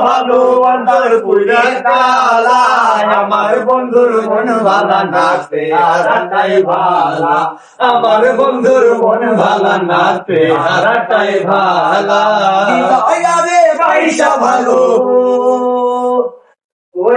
ভালো অন্তর পুরে আমার বন্ধুর মন ভালা নাচতে হারাটাই ভালা। আমার বন্ধুর মন ভালা। নাচতে হারাটাই ভালা। দয়ারে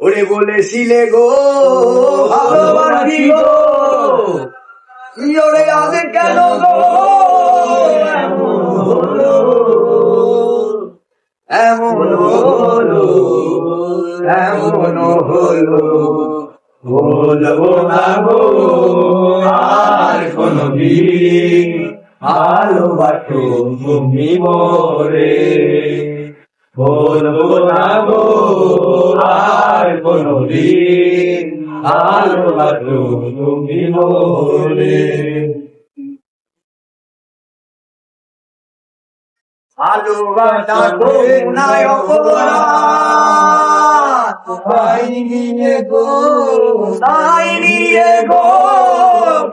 ওরে বলেছিলে গো, ভালোবাসি গো। ওরে আজ কেন গো? এমন হলো এমন হলো। বলব না গো, আর কোন ভালোবাসো তুমি মরে। বলব না গো, আর কোন দিন ভালোবাসো তুমি মরে ভালোবাসা করুণায় অপরাধ তাই গো তাই নিয়ে গো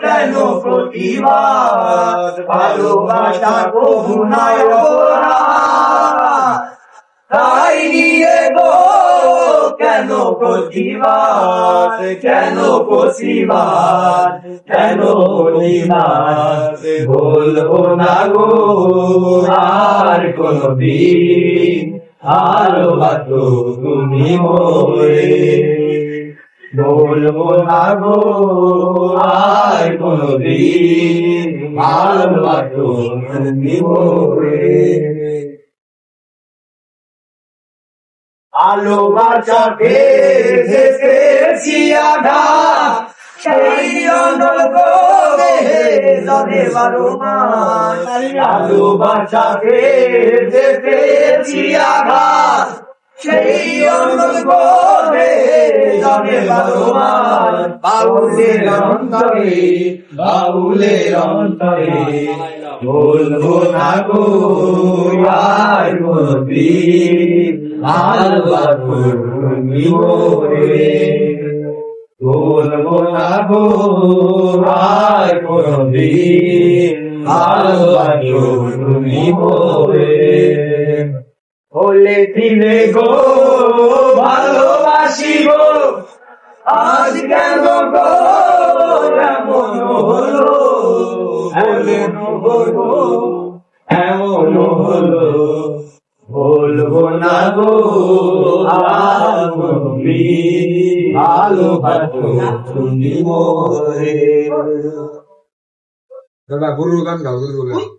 কেন প্রতিবাদ ভালোবাসা করুণায় অপরাধ প্রতিবাদ কেন প্রতিবাদ কেন প্রতিবাদ বলব না গো, আর কোনদিন ভালোবাসো তুমি মোরে। বলব না গো, আর কোনদিন ভালোবাসো তুমি মোরে। আলো বাঁচাতে এসেছি আঘাত সেই অনর্গ দেহে জনে বারো এসেছি আঘাত সেই বারো মাস। বাউলের বাউলের বলব না গো, আর ভালোবাসো তুমি মোরে বলব না গো আর কোনদিন ভালোবাসো তুমি মোরে গো ভালোবাসি গো আজ কেন গো? হলো? হলো এমন বলব না গো আমি ভালো তুমি মোরে। দাদা গরুর গান গাও গান।